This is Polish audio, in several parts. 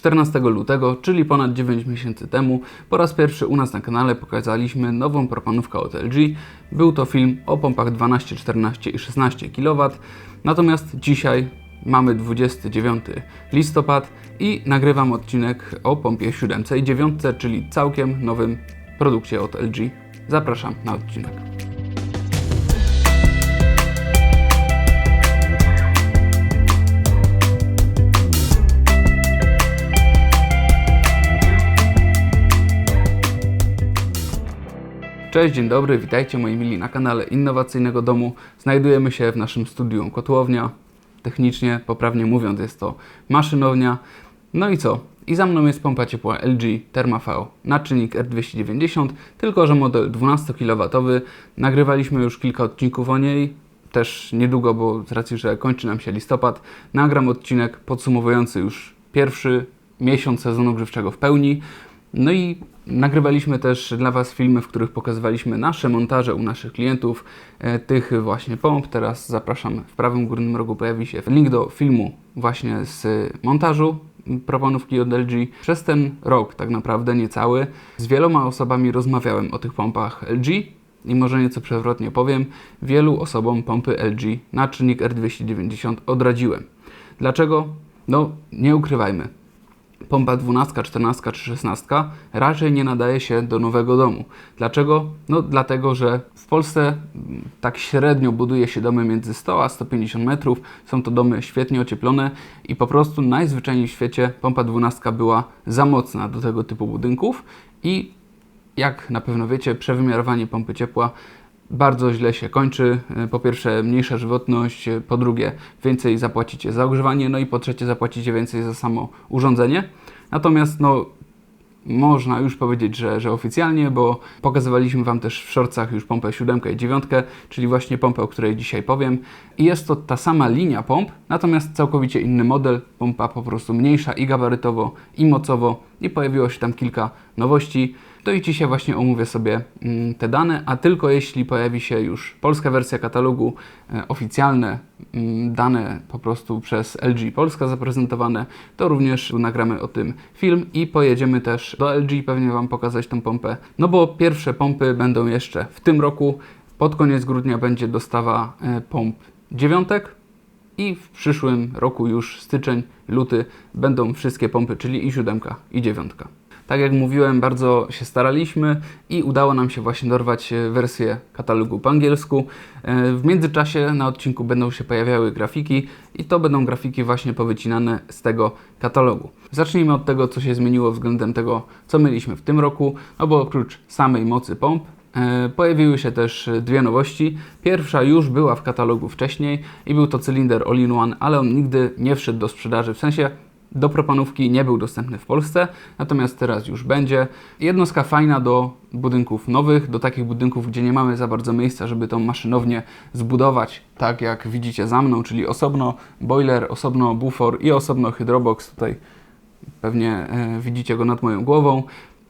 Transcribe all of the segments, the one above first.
14 lutego, czyli ponad 9 miesięcy temu, po raz pierwszy u nas na kanale pokazaliśmy nową propanówkę od LG. Był to film o pompach 12, 14 i 16 kW. Natomiast dzisiaj mamy 29 listopad i nagrywam odcinek o pompie 7 i 9, czyli całkiem nowym produkcie od LG. Zapraszam na odcinek. Cześć, dzień dobry, witajcie moi mili na kanale Innowacyjnego Domu. Znajdujemy się w naszym studium Kotłownia. Technicznie, poprawnie mówiąc, jest to maszynownia. No i co? I za mną jest pompa ciepła LG ThermaV naczynnik R290, tylko że model 12 kW. Nagrywaliśmy już kilka odcinków o niej, też niedługo, bo z racji, że kończy nam się listopad, nagram odcinek podsumowujący już pierwszy miesiąc sezonu grzewczego w pełni. No i nagrywaliśmy też dla Was filmy, w których pokazywaliśmy nasze montaże u naszych klientów, e, tych właśnie pomp. Teraz zapraszam, w prawym górnym rogu pojawi się link do filmu właśnie z montażu proponówki od LG. Przez ten rok, tak naprawdę niecały, z wieloma osobami rozmawiałem o tych pompach LG i może nieco przewrotnie powiem, wielu osobom pompy LG na czynnik R290 odradziłem. Dlaczego? No, nie ukrywajmy, pompa 12, 14 czy 16 raczej nie nadaje się do nowego domu. Dlaczego? No dlatego, że w Polsce mm, tak średnio buduje się domy między 100 a 150 metrów. Są to domy świetnie ocieplone i po prostu najzwyczajniej w świecie pompa 12 była za mocna do tego typu budynków i jak na pewno wiecie, przewymiarowanie pompy ciepła bardzo źle się kończy. E, po pierwsze, mniejsza żywotność, e, po drugie, więcej zapłacicie za ogrzewanie, no i po trzecie, zapłacicie więcej za samo urządzenie. Natomiast, no, można już powiedzieć, że, że oficjalnie, bo pokazywaliśmy Wam też w shortcach już pompę 7 i 9, czyli właśnie pompę, o której dzisiaj powiem. I jest to ta sama linia pomp, natomiast całkowicie inny model. Pompa po prostu mniejsza i gabarytowo, i mocowo. I pojawiło się tam kilka nowości. To i dzisiaj właśnie omówię sobie mm, te dane, a tylko jeśli pojawi się już polska wersja katalogu, e, oficjalne mm, dane po prostu przez LG Polska zaprezentowane, to również nagramy o tym film i pojedziemy też do LG pewnie Wam pokazać tą pompę. No bo pierwsze pompy będą jeszcze w tym roku. Pod koniec grudnia będzie dostawa e, pomp dziewiątek, i w przyszłym roku już styczeń, luty będą wszystkie pompy, czyli i siódemka i dziewiątka. Tak jak mówiłem, bardzo się staraliśmy i udało nam się właśnie dorwać e, wersję katalogu po angielsku. E, w międzyczasie na odcinku będą się pojawiały grafiki i to będą grafiki właśnie powycinane z tego katalogu. Zacznijmy od tego, co się zmieniło względem tego, co mieliśmy w tym roku, no bo oprócz samej mocy pomp, e, Pojawiły się też dwie nowości. Pierwsza już była w katalogu wcześniej i był to cylinder all-in-one, ale on nigdy nie wszedł do sprzedaży. W sensie do propanówki nie był dostępny w Polsce, natomiast teraz już będzie. Jednostka fajna do budynków nowych, do takich budynków, gdzie nie mamy za bardzo miejsca, żeby tą maszynownię zbudować, tak jak widzicie za mną, czyli osobno boiler, osobno bufor i osobno hydrobox. Tutaj pewnie e, widzicie go nad moją głową.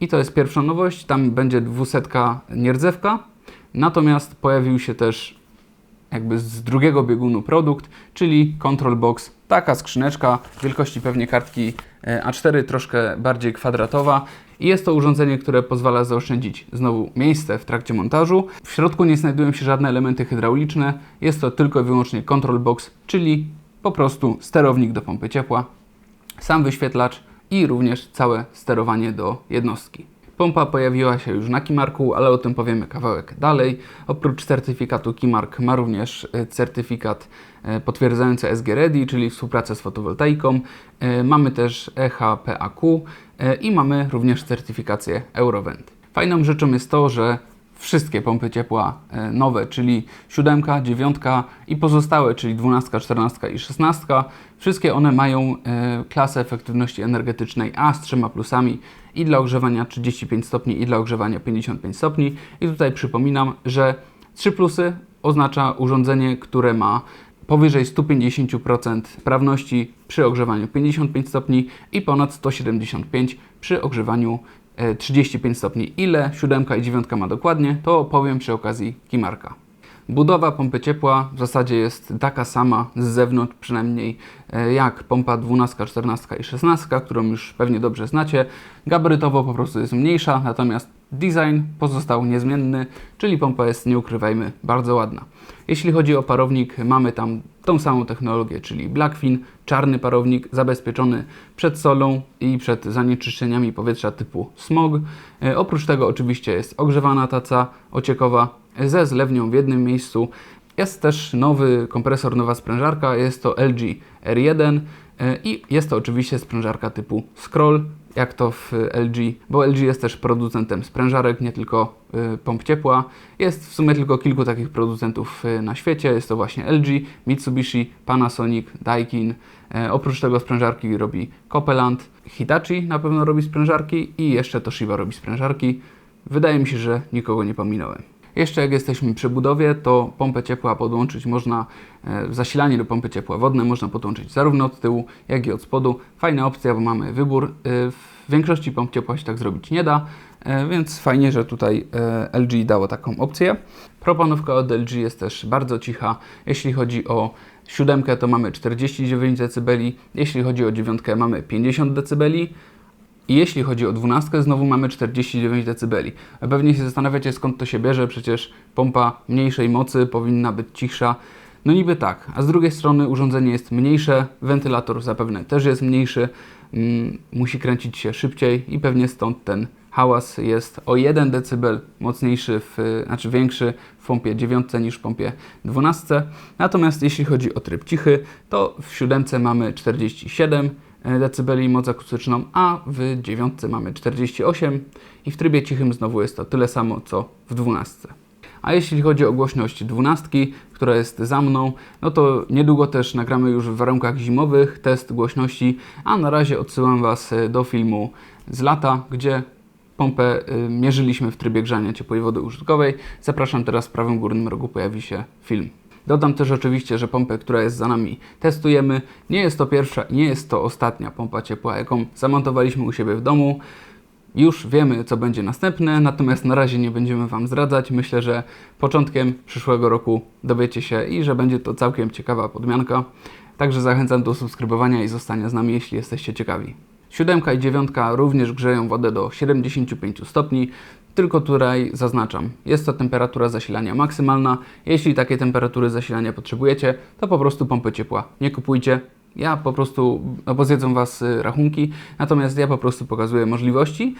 I to jest pierwsza nowość, tam będzie dwusetka nierdzewka, natomiast pojawił się też jakby z drugiego biegunu produkt, czyli Control Box Taka skrzyneczka wielkości pewnie kartki e, A4, troszkę bardziej kwadratowa. I jest to urządzenie, które pozwala zaoszczędzić znowu miejsce w trakcie montażu. W środku nie znajdują się żadne elementy hydrauliczne. Jest to tylko i wyłącznie control box, czyli po prostu sterownik do pompy ciepła, sam wyświetlacz i również całe sterowanie do jednostki. Pompa pojawiła się już na Kimarku, ale o tym powiemy kawałek dalej. Oprócz certyfikatu Kimark ma również e, certyfikat e, potwierdzający SG Ready, czyli współpracę z fotowoltaiką. E, mamy też EHPAQ i mamy również certyfikację Eurovent. Fajną rzeczą jest to, że wszystkie pompy ciepła e, nowe, czyli 7, 9 i pozostałe, czyli 12, 14 i 16, wszystkie one mają e, klasę efektywności energetycznej A z trzema plusami i dla ogrzewania 35 stopni i dla ogrzewania 55 stopni. I tutaj przypominam, że 3 plusy oznacza urządzenie, które ma powyżej 150% sprawności przy ogrzewaniu 55 stopni i ponad 175 przy ogrzewaniu 35 e, stopni. Ile siódemka i dziewiątka ma dokładnie, to opowiem przy okazji Kimarka. Budowa pompy ciepła w zasadzie jest taka sama z zewnątrz, przynajmniej e, jak pompa 12, 14 i 16, którą już pewnie dobrze znacie. Gabarytowo po prostu jest mniejsza, natomiast design pozostał niezmienny, czyli pompa jest, nie ukrywajmy, bardzo ładna. Jeśli chodzi o parownik, mamy tam tą samą technologię, czyli Blackfin, czarny parownik zabezpieczony przed solą i przed zanieczyszczeniami powietrza typu smog. E, oprócz tego oczywiście jest ogrzewana taca ociekowa ze zlewnią w jednym miejscu. Jest też nowy kompresor, nowa sprężarka, jest to LG R1 e, i jest to oczywiście sprężarka typu scroll, jak to w LG, bo LG jest też producentem sprężarek, nie tylko y, pomp ciepła. Jest w sumie tylko kilku takich producentów y, na świecie. Jest to właśnie LG, Mitsubishi, Panasonic, Daikin. E, oprócz tego sprężarki robi Copeland, Hitachi na pewno robi sprężarki i jeszcze Toshiba robi sprężarki. Wydaje mi się, że nikogo nie pominąłem. Jeszcze jak jesteśmy przy budowie, to pompę ciepła podłączyć można, e, zasilanie do pompy ciepła wodne można podłączyć zarówno od tyłu, jak i od spodu. Fajna opcja, bo mamy wybór. E, w większości pomp ciepła się tak zrobić nie da, e, więc fajnie, że tutaj LG dało taką opcję. Propanówka od LG jest też bardzo cicha. Jeśli chodzi o siódemkę, to mamy 49 dB, jeśli chodzi o dziewiątkę, mamy 50 dB. I jeśli chodzi o 12, znowu mamy 49 dB. Pewnie się zastanawiacie skąd to się bierze, przecież pompa mniejszej mocy powinna być cichsza. No niby tak, a z drugiej strony urządzenie jest mniejsze, wentylator zapewne też jest mniejszy, mm, musi kręcić się szybciej i pewnie stąd ten hałas jest o 1 dB mocniejszy, w, znaczy większy w pompie 9 niż w pompie 12. Natomiast jeśli chodzi o tryb cichy, to w 7 mamy 47 dB moc akustyczną, a w dziewiątce mamy 48 i w trybie cichym znowu jest to tyle samo co w 12. A jeśli chodzi o głośność dwunastki, która jest za mną, no to niedługo też nagramy już w warunkach zimowych test głośności, a na razie odsyłam Was do filmu z lata, gdzie pompę y, mierzyliśmy w trybie grzania ciepłej wody użytkowej. Zapraszam teraz w prawym górnym rogu pojawi się film. Dodam też oczywiście, że pompę, która jest za nami, testujemy. Nie jest to pierwsza nie jest to ostatnia pompa ciepła, jaką zamontowaliśmy u siebie w domu. Już wiemy, co będzie następne, natomiast na razie nie będziemy Wam zdradzać. Myślę, że początkiem przyszłego roku dowiecie się i że będzie to całkiem ciekawa podmianka. Także zachęcam do subskrybowania i zostania z nami, jeśli jesteście ciekawi. Siódemka i dziewiątka również grzeją wodę do 75 stopni, tylko tutaj zaznaczam, jest to temperatura zasilania maksymalna. Jeśli takiej temperatury zasilania potrzebujecie, to po prostu pompy ciepła nie kupujcie. Ja po prostu, no bo zjedzą Was y, rachunki, natomiast ja po prostu pokazuję możliwości.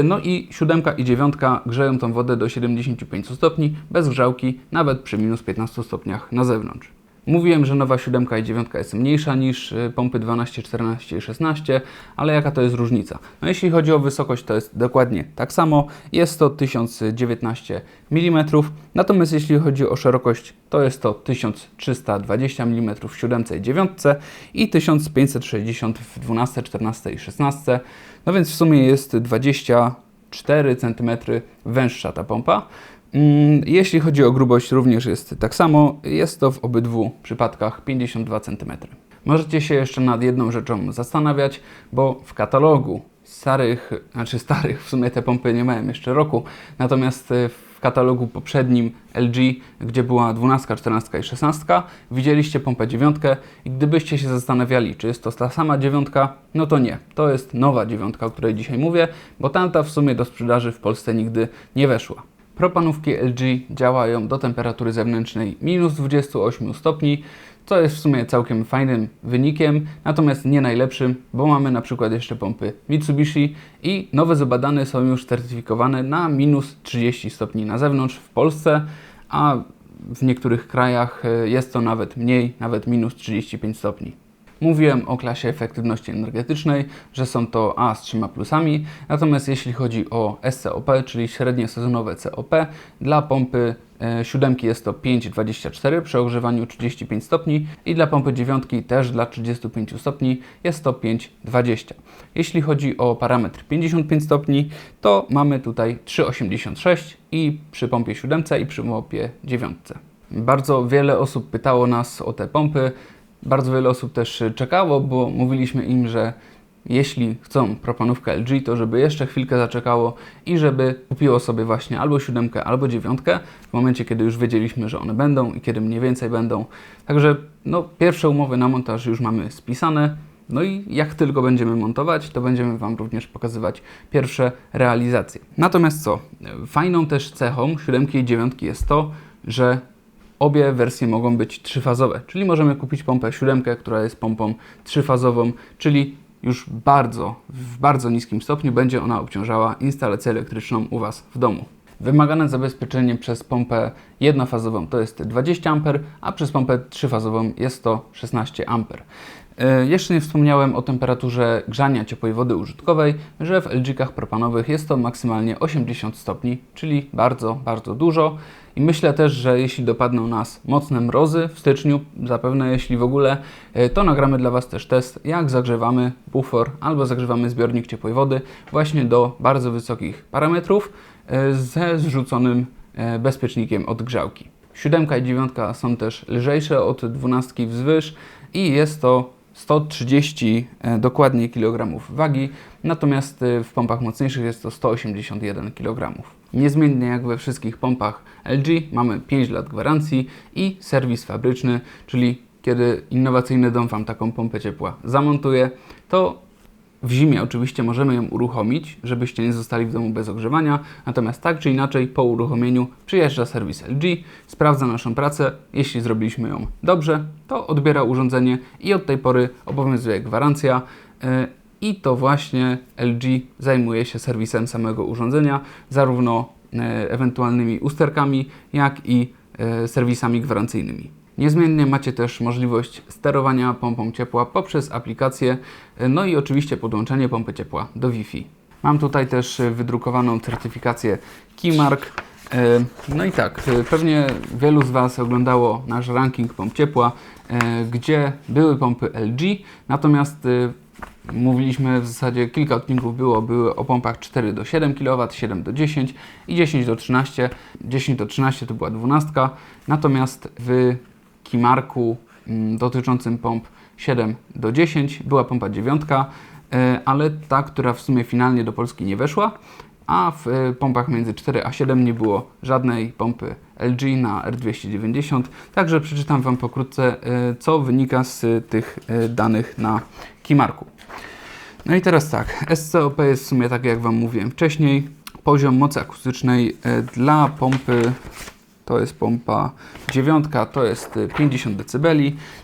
Y, no i siódemka i dziewiątka grzeją tą wodę do 75 stopni, bez grzałki, nawet przy minus 15 stopniach na zewnątrz. Mówiłem, że nowa 7 i 9 jest mniejsza niż y, pompy 12, 14 i 16, ale jaka to jest różnica? No jeśli chodzi o wysokość, to jest dokładnie tak samo. Jest to 1019 mm, natomiast jeśli chodzi o szerokość, to jest to 1320 mm w 7 i 9 i 1560 w 12, 14 i 16. No więc w sumie jest 24 cm węższa ta pompa. Mm, jeśli chodzi o grubość, również jest tak samo. Jest to w obydwu przypadkach 52 cm. Możecie się jeszcze nad jedną rzeczą zastanawiać, bo w katalogu starych, znaczy starych, w sumie te pompy nie mają jeszcze roku, natomiast e, w katalogu poprzednim LG, gdzie była 12, 14 i 16, widzieliście pompę 9 i gdybyście się zastanawiali, czy jest to ta sama dziewiątka, no to nie. To jest nowa dziewiątka, o której dzisiaj mówię, bo tamta w sumie do sprzedaży w Polsce nigdy nie weszła. Propanówki LG działają do temperatury zewnętrznej minus 28 stopni, co jest w sumie całkiem fajnym wynikiem, natomiast nie najlepszym, bo mamy na przykład jeszcze pompy Mitsubishi i nowe zabadane są już certyfikowane na minus 30 stopni na zewnątrz w Polsce, a w niektórych krajach e, jest to nawet mniej, nawet minus 35 stopni. Mówiłem o klasie efektywności energetycznej, że są to A z trzema plusami, natomiast jeśli chodzi o SCOP, czyli średnie sezonowe COP, dla pompy e, siódemki jest to 5,24 przy ogrzewaniu 35 stopni i dla pompy dziewiątki też dla 35 stopni jest to 5,20. Jeśli chodzi o parametr 55 stopni, to mamy tutaj 3,86 i przy pompie siódemce i przy pompie dziewiątce. Bardzo wiele osób pytało nas o te pompy, bardzo wiele osób też czekało, bo mówiliśmy im, że jeśli chcą propanówkę LG, to żeby jeszcze chwilkę zaczekało i żeby kupiło sobie właśnie albo siódemkę, albo dziewiątkę w momencie, kiedy już wiedzieliśmy, że one będą i kiedy mniej więcej będą. Także no, pierwsze umowy na montaż już mamy spisane. No i jak tylko będziemy montować, to będziemy Wam również pokazywać pierwsze realizacje. Natomiast co? Fajną też cechą siódemki i dziewiątki jest to, że obie wersje mogą być trzyfazowe, czyli możemy kupić pompę siódemkę, która jest pompą trzyfazową, czyli już bardzo, w bardzo niskim stopniu będzie ona obciążała instalację elektryczną u Was w domu. Wymagane zabezpieczenie przez pompę jednofazową to jest 20 A, a przez pompę trzyfazową jest to 16 A. E, Jeszcze nie wspomniałem o temperaturze grzania ciepłej wody użytkowej, że w LG-kach propanowych jest to maksymalnie 80 stopni, czyli bardzo, bardzo dużo. I myślę też, że jeśli dopadną nas mocne mrozy w styczniu, zapewne jeśli w ogóle, e, to nagramy dla Was też test, jak zagrzewamy bufor albo zagrzewamy zbiornik ciepłej wody właśnie do bardzo wysokich parametrów ze zrzuconym e, bezpiecznikiem od grzałki. Siódemka i dziewiątka są też lżejsze od dwunastki wzwyż i jest to 130 e, dokładnie kilogramów wagi, natomiast e, w pompach mocniejszych jest to 181 kg. Niezmiennie jak we wszystkich pompach LG mamy 5 lat gwarancji i serwis fabryczny, czyli kiedy innowacyjny dom Wam taką pompę ciepła zamontuje, to w zimie oczywiście możemy ją uruchomić, żebyście nie zostali w domu bez ogrzewania, natomiast tak czy inaczej po uruchomieniu przyjeżdża serwis LG, sprawdza naszą pracę, jeśli zrobiliśmy ją dobrze, to odbiera urządzenie i od tej pory obowiązuje gwarancja yy, i to właśnie LG zajmuje się serwisem samego urządzenia, zarówno yy, ewentualnymi usterkami, jak i yy, serwisami gwarancyjnymi. Niezmiennie macie też możliwość sterowania pompą ciepła poprzez aplikację, no i oczywiście podłączenie pompy ciepła do Wi-Fi. Mam tutaj też wydrukowaną certyfikację Keymark. E, No i tak, e, pewnie wielu z Was oglądało nasz ranking pomp ciepła, e, gdzie były pompy LG, natomiast mówiliśmy w zasadzie kilka odcinków było, były o pompach 4 do 7 kW, 7 do 10 i 10 do 13. 10 do 13 to była 12, natomiast w Kimarku mm, dotyczącym pomp 7 do 10 była pompa 9, e, ale ta, która w sumie finalnie do Polski nie weszła, a w e, pompach między 4 a 7 nie było żadnej pompy LG na R290. Także przeczytam Wam pokrótce, e, co wynika z tych danych na Kimarku. No i teraz tak, SCOP jest w sumie tak jak Wam mówiłem wcześniej. Poziom mocy akustycznej dla pompy to jest pompa dziewiątka, to jest e, 50 dB,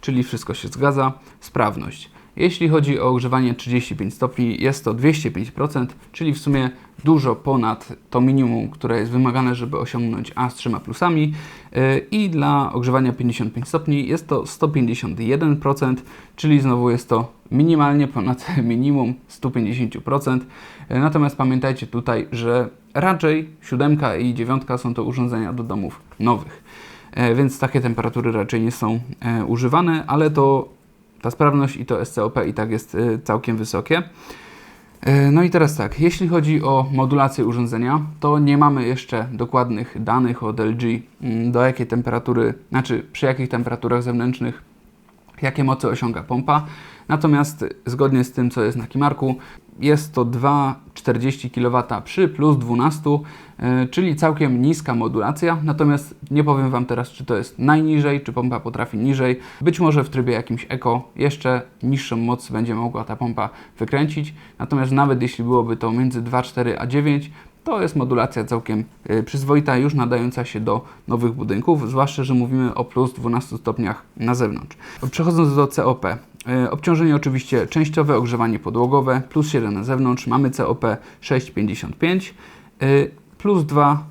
czyli wszystko się zgadza. Sprawność. Jeśli chodzi o ogrzewanie 35 stopni, jest to 205%, czyli w sumie dużo ponad to minimum, które jest wymagane, żeby osiągnąć A z trzema plusami. Yy, I dla ogrzewania 55 stopni jest to 151%, czyli znowu jest to minimalnie ponad minimum 150%. Yy, Natomiast pamiętajcie tutaj, że raczej siódemka i dziewiątka są to urządzenia do domów nowych. E, Więc takie temperatury raczej nie są e, używane, ale to ta sprawność i to SCOP i tak jest e, całkiem wysokie. No i teraz tak, jeśli chodzi o modulację urządzenia, to nie mamy jeszcze dokładnych danych od LG, mm, do jakiej temperatury, znaczy przy jakich temperaturach zewnętrznych, jakie mocy osiąga pompa. Natomiast zgodnie z tym, co jest na Kimarku, jest to 2,40 kW przy plus 12, e, czyli całkiem niska modulacja. Natomiast nie powiem Wam teraz, czy to jest najniżej, czy pompa potrafi niżej. Być może w trybie jakimś eko jeszcze niższą moc będzie mogła ta pompa wykręcić. Natomiast nawet jeśli byłoby to między 2,4 a 9, to jest modulacja całkiem y, przyzwoita, już nadająca się do nowych budynków, zwłaszcza, że mówimy o plus 12 stopniach na zewnątrz. Przechodząc do COP. Y, Obciążenie oczywiście częściowe, ogrzewanie podłogowe, plus 7 na zewnątrz, mamy COP 6,55, y, plus 2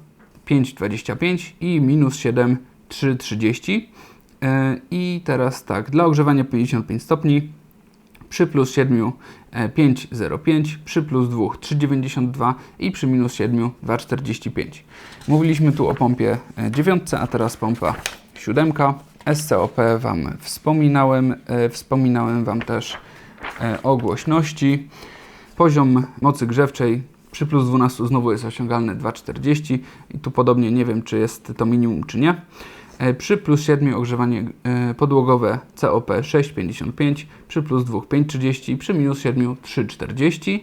5,25 i minus 7 3,30. Y, I teraz tak, dla ogrzewania 55 stopni przy plus 7 e, 5,05, przy plus 2 3,92 i przy minus 7 2,45. Mówiliśmy tu o pompie 9, a teraz pompa 7. SCOP Wam wspominałem, e, wspominałem Wam też e, o głośności. Poziom mocy grzewczej przy plus 12 znowu jest osiągalny 2,40 i tu podobnie nie wiem czy jest to minimum czy nie. E, Przy plus 7 ogrzewanie podłogowe COP 6,55, przy plus 2 5,30, przy minus 7 3,40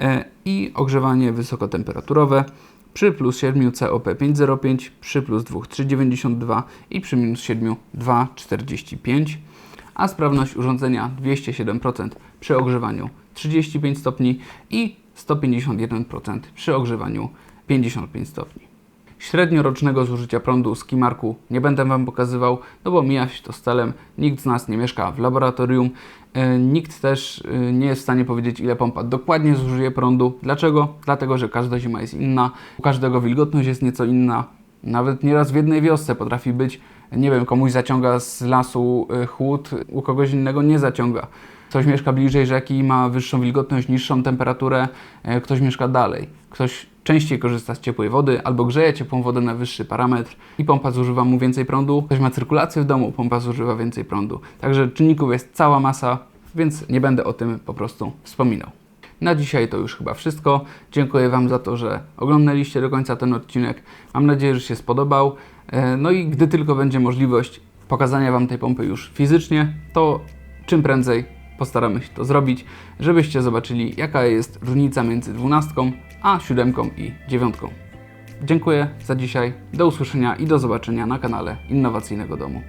e, i ogrzewanie wysokotemperaturowe przy plus 7 COP 5,05, przy plus 2 3,92 i przy minus 7 2,45, a sprawność urządzenia 207% przy ogrzewaniu 35 stopni i 151% przy ogrzewaniu 55 stopni. Średniorocznego zużycia prądu z Kimarku nie będę Wam pokazywał, no bo mija się to z celem. Nikt z nas nie mieszka w laboratorium, e, nikt też e, nie jest w stanie powiedzieć, ile pompa dokładnie zużyje prądu. Dlaczego? Dlatego, że każda zima jest inna, u każdego wilgotność jest nieco inna. Nawet nieraz w jednej wiosce potrafi być, nie wiem, komuś zaciąga z lasu e, chłód, u kogoś innego nie zaciąga. Ktoś mieszka bliżej rzeki, ma wyższą wilgotność, niższą temperaturę, ktoś mieszka dalej. Ktoś częściej korzysta z ciepłej wody albo grzeje ciepłą wodę na wyższy parametr i pompa zużywa mu więcej prądu. Ktoś ma cyrkulację w domu, pompa zużywa więcej prądu. Także czynników jest cała masa, więc nie będę o tym po prostu wspominał. Na dzisiaj to już chyba wszystko. Dziękuję Wam za to, że oglądaliście do końca ten odcinek. Mam nadzieję, że się spodobał. E, No i gdy tylko będzie możliwość pokazania Wam tej pompy już fizycznie, to czym prędzej postaramy się to zrobić, żebyście zobaczyli, jaka jest różnica między 12 a 7 i 9. Dziękuję za dzisiaj. Do usłyszenia i do zobaczenia na kanale Innowacyjnego Domu.